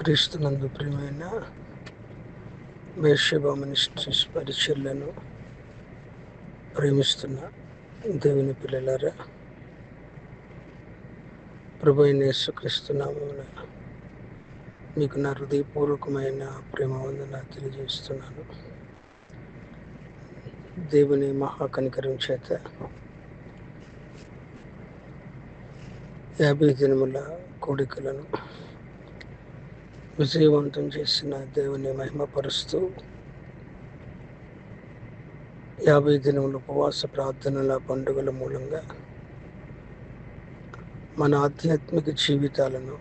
క్రీస్తునందు ప్రియమైన బేషబా మినిస్ట్రీస్ పరిచర్లను ప్రేమిస్తున్న దేవుని పిల్లలారా ప్రభు నేసుక్రీస్తున్నామని మీకు నా హృదయపూర్వకమైన ప్రేమ వందన తెలియజేస్తున్నాను. దేవుని మహాకనికరం చేత యాభై దినముల కోడికలను విజయవంతం చేసిన దేవుని మహిమపరుస్తూ యాభై దినముల ఉపవాస ప్రార్థనల పండుగల మూలంగా మన ఆధ్యాత్మిక జీవితాలను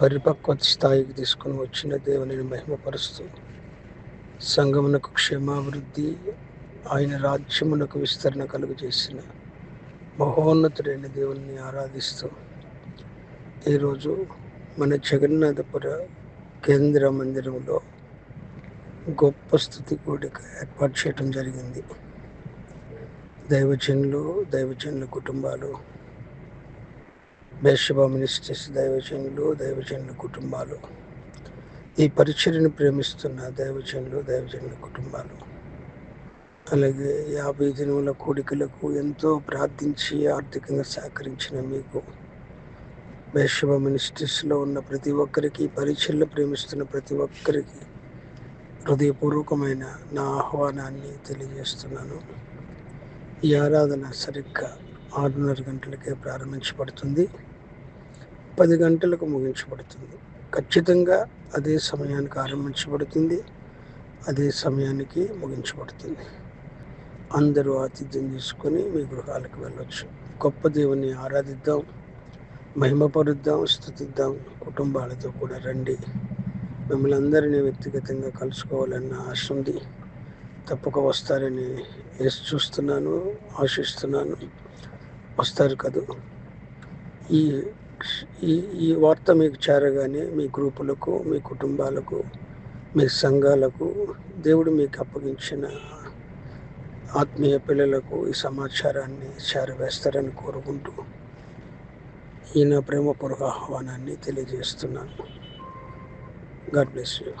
పరిపక్వత స్థాయికి తీసుకుని వచ్చిన దేవుని మహిమపరుస్తూ సంగమునకు క్షేమాభివృద్ధి ఆయన రాజ్యమునకు విస్తరణ కలుగు చేసిన మహోన్నతుడైన దేవుణ్ణి ఆరాధిస్తూ ఈరోజు మన జగన్నాథపుర కేంద్ర మందిరంలో గొప్ప స్థుతి కూడిక ఏర్పాటు చేయడం జరిగింది. దైవజనులు దైవజనుల కుటుంబాలు బేషబా మినిస్టర్స్ దైవజనులు దైవజనుల కుటుంబాలు ఈ పరిచర్యను ప్రేమిస్తున్న దైవజనులు దైవజనుల కుటుంబాలు అలాగే యాభై దినముల కోడికలకు ఎంతో ప్రార్థించి ఆర్థికంగా సహకరించిన మీకు బేషబా మినిస్ట్రీస్లో ఉన్న ప్రతి ఒక్కరికి పరిచయలు ప్రేమిస్తున్న ప్రతి ఒక్కరికి హృదయపూర్వకమైన నా ఆహ్వానాన్ని తెలియజేస్తున్నాను. ఈ ఆరాధన సరిగ్గా ఆరున్నర గంటలకే ప్రారంభించబడుతుంది. పది గంటలకు ముగించబడుతుంది. ఖచ్చితంగా అదే సమయానికి ఆరంభించబడుతుంది. అదే సమయానికి ముగించబడుతుంది. అందరూ ఆతిథ్యం తీసుకొని మీ గృహాలకు వెళ్ళొచ్చు. గొప్ప దేవుని ఆరాధిద్దాం. మహిమపరుద్దాం స్థుతిద్దాం కుటుంబాలతో కూడా రండి. మిమ్మల్ని అందరినీ వ్యక్తిగతంగా కలుసుకోవాలన్న ఆశ ఉంది. తప్పక వస్తారని ఎస్ చూస్తున్నాను ఆశిస్తున్నాను. వస్తారు కదూ. ఈ ఈ ఈ వార్త మీకు చేరగానే మీ గ్రూపులకు మీ కుటుంబాలకు మీ సంఘాలకు దేవుడు మీకు అప్పగించిన ఆత్మీయ పిల్లలకు ఈ సమాచారాన్ని చేరవేస్తారని కోరుకుంటూ ఈ నా ప్రేమపూర్వక ఆహ్వానాన్ని తెలియజేస్తున్నాను. God bless you